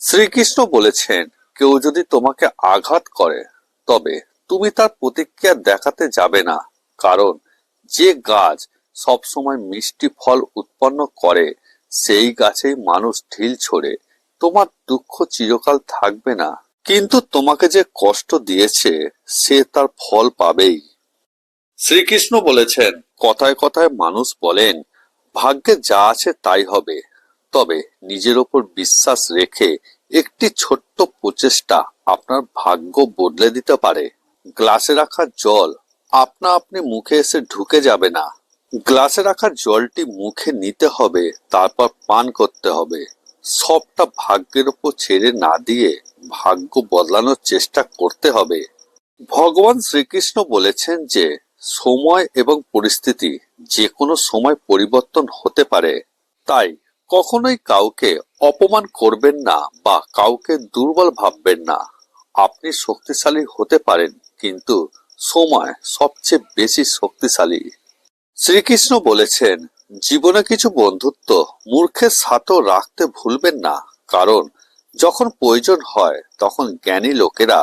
শ্রীকৃষ্ণ বলেছেন, কেউ যদি তোমাকে আঘাত করে, তবে তুমি তার প্রতিক্রিয়া দেখাতে যাবে না। কারণ যে গাছ সবসময় মিষ্টি ফল উৎপন্ন করে, সেই গাছেই মানুষ ঢিল ছোড়ে। তোমার দুঃখ চিরকাল থাকবে না। কিন্তু তোমাকে যে কষ্ট দিয়েছে, সে তার ফল পাবেই। শ্রীকৃষ্ণ বলেছেন, কথায় কথায় মানুষ বলেন, ভাগ্যে যা আছে তাই হবে। তবে নিজের ওপর বিশ্বাস রেখে একটি ছোট্ট প্রচেষ্টা আপনার ভাগ্য বদলে দিতে পারে। গ্লাসে রাখা জল আপনা আপনি মুখে এসে ঢুকে যাবে না। গ্লাসে রাখা জলটি মুখে নিতে হবে, তারপর পান করতে হবে। সবটা ভাগ্যের উপর ছেড়ে না দিয়ে ভাগ্য বদলানোর চেষ্টা করতে হবে। ভগবান শ্রীকৃষ্ণ বলেছেন যে, সময় এবং পরিস্থিতি যে কোনো সময় পরিবর্তন হতে পারে। তাই কখনোই কাউকে অপমান করবেন না বা কাউকে দুর্বল ভাববেন না। আপনি শক্তিশালী হতে পারেন, কিন্তু সময় সবচেয়ে বেশি শক্তিশালী। শ্রীকৃষ্ণ বলেছেন, জীবনে কিছু বন্ধুত্ব মূর্খের সাথেও রাখতে ভুলবেন না, কারণ যখন প্রয়োজন হয়, তখন জ্ঞানী লোকেরা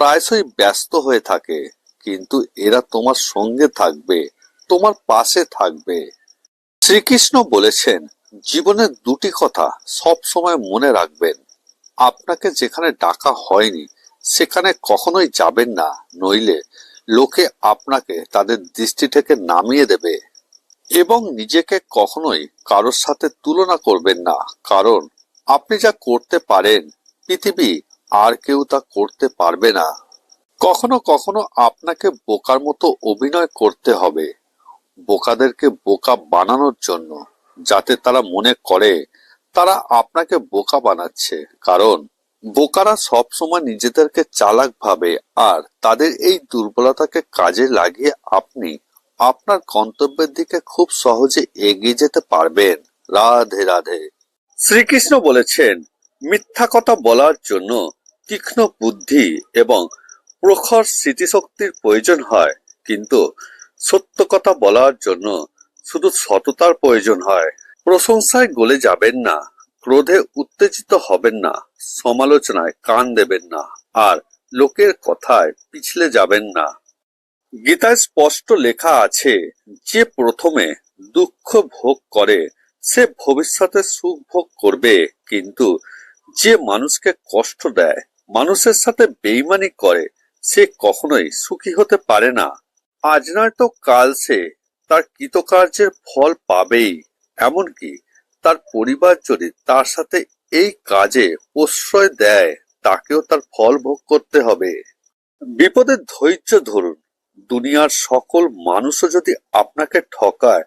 প্রায়শই ব্যস্ত হয়ে থাকে, কিন্তু এরা তোমার সঙ্গে থাকবে, তোমার পাশে থাকবে। শ্রীকৃষ্ণ বলেছেন জীবনের দুটি কথা সব সময় মনে রাখবেন। আপনাকে যেখানে ডাকা হয়নি, সেখানে কখনোই যাবেন না, নইলে লোকে আপনাকে তাদের দৃষ্টি থেকে নামিয়ে দেবে এবং নিজেকে কখনোই কারোর সাথে তুলনা করবেন না। কারণ আপনি যা করতে পারেন, পৃথিবী আর কেউ তা করতে পারবে না। কখনো কখনো আপনাকে বোকার মতো অভিনয় করতে হবে, বোকাদেরকে বোকা বানানোর জন্য। যাতে তারা মনে করে, তারা আপনাকে বোকা বানাচ্ছে। কারণ, বোকারা সব সময় নিজেদেরকে চালাক ভাবে আর তাদের এই দুর্বলতাকে কাজে লাগিয়ে আপনি আপনার গন্তব্যের দিকে খুব সহজে এগিয়ে যেতে পারবেন। রাধে রাধে। শ্রীকৃষ্ণ বলেছেন, মিথ্যা কথা বলার জন্য তীক্ষ্ণ বুদ্ধি এবং প্রখর স্মৃতিশক্তির প্রয়োজন হয়। কিন্তু সত্য কথা বলার জন্য শুধু সততার প্রয়োজন হয়। প্রশংসায় গলে যাবেন না, ক্রোধে উত্তেজিত হবেন না, সমালোচনায় কান দেবেন না, আর লোকের কথায় পিছলে যাবেন না। গীতায় স্পষ্ট লেখা আছে, যে প্রথমে দুঃখ ভোগ করে, সে ভবিষ্যতে সুখ ভোগ করবে, কিন্তু যে মানুষকে কষ্ট দেয়, মানুষের সাথে বেইমানি করে, সে কখনোই সুখী হতে পারে না। আজ নয় তো কাল সে তার কৃতকার্যের ফল পাবেই। এমনকি তার পরিবার যদি তার সাথে এই কাজে প্রশ্রয় দেয়, তাকেও তার ফল ভোগ করতে হবে। বিপদের ধৈর্য ধরুন। দুনিয়ার সকল মানুষও যদি আপনাকে ঠকায়,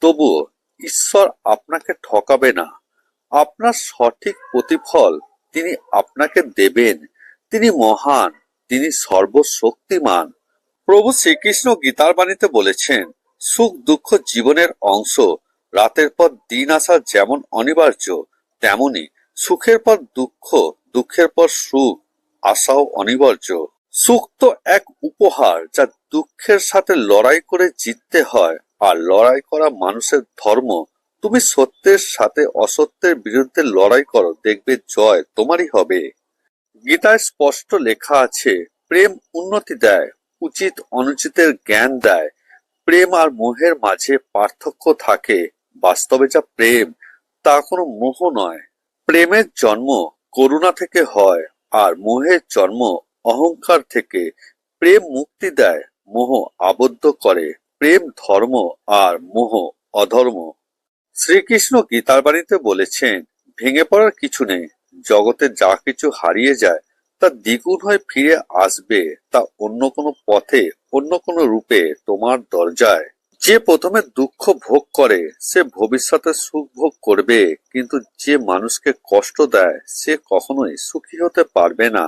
তবুও ঈশ্বর আপনাকে ঠকাবে না। আপনার সঠিক প্রতিফল তিনি আপনাকে দেবেন। তিনি মহান, তিনি সর্বশক্তিমান। প্রভু শ্রীকৃষ্ণ গীতার বাণীতে বলেছেন সুখ দুঃখ জীবনের অংশ। রাতের পর দিন আসা যেমন অনিবার্য, তেমনি সুখের পর দুঃখ, দুঃখের পর সুখ আসাও অনিবার্য। সুখ তো এক উপহার যা দুঃখের সাথে লড়াই করে জিততে হয়। আর লড়াই করা মানুষের ধর্ম। তুমি সত্যের সাথে অসত্যের বিরুদ্ধে লড়াই করো, দেখবে জয় তোমারই হবে। গীতায় স্পষ্ট লেখা আছে, প্রেম উন্নতি দেয়, উচিত অনুচিতের জ্ঞান দেয়। প্রেম আর মোহের মাঝে পার্থক্য থাকে। বাস্তবে যা প্রেম, তা কোনো মোহ নয়। প্রেমের জন্ম করুণা থেকে হয় আর মোহের জন্ম অহংকার থেকে। প্রেম মুক্তি দেয়, মোহ আবদ্ধ করে। প্রেম ধর্ম আর মোহ অধর্ম। শ্রীকৃষ্ণ গীতার বাণীতে বলেছেন, ভেঙে পড়ার কিছু নেই। জগতে যা কিছু হারিয়ে যায় তা দ্বিগুণ হয়ে ফিরে আসবে তা অন্য কোনো পথে, অন্য কোনো রূপে তোমার দরজায়। যে প্রথমে দুঃখ ভোগ করে, সে ভবিষ্যতে সুখ ভোগ করবে, কিন্তু যে মানুষকে কষ্ট দেয়, সে কখনোই সুখী হতে পারবে না।